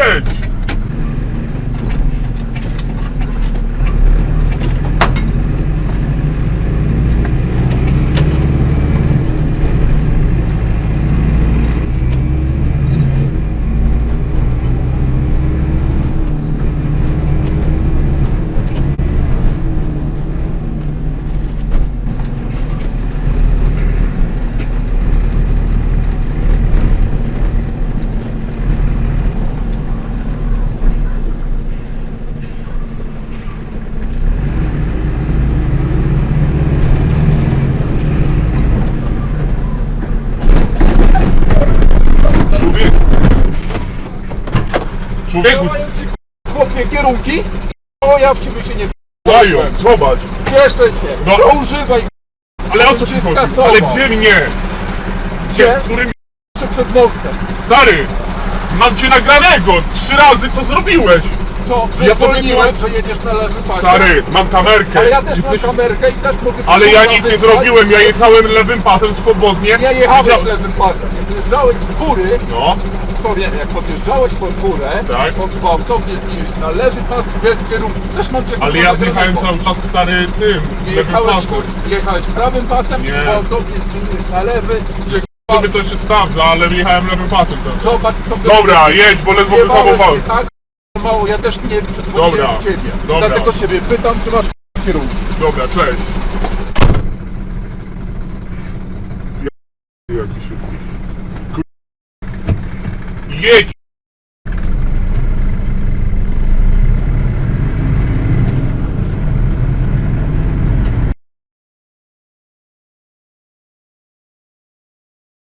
Evet. Człowieku, chłopie kierunki, o ja w ciebie się nie dają, zobacz. Cieszę się, No. no używaj, Ale o co ci chodzi? skasował. Ale gdzie mnie? Gdzie? Gdzie? W którym... jeszcze przed mostem. Stary, mam cię nagranego trzy razy, co zrobiłeś? To Ja ja powiedziałem- że jedziesz na lewy pasie. Stary, mam kamerkę. Ale ja też Jesteś- mam kamerkę i też mogę... Ale ja nic nie zrobiłem, ja jechałem lewym pasem swobodnie. Nie jechałeś Widział- lewym pasem, jak wyjeżdżałeś z góry, No, powiem, jak podjeżdżałeś pod górę, Tak. pod gwałtownie zmieniłeś na lewy pas bez kierunku. Też mam cię ale kurwa ja zjechałem nagranego. cały czas stary tym, Nie lewym jechałeś, pasem. jechałeś prawym pasem, Nie. gwałtownie zmieniłeś na lewy. Gdzie sobie to się sprawdza, ale jechałem lewym pasem teraz. Zobacz sobie... Dobra, jedź, bo ledwo Jebałeś wyhamowałem. się tak mało, ja też nie Dobra, ciebie. dobra. Dlatego ciebie pytam, czy masz kierunki. Dobra, cześć. Ja- Jakiś jesteś. Kur- Jedź!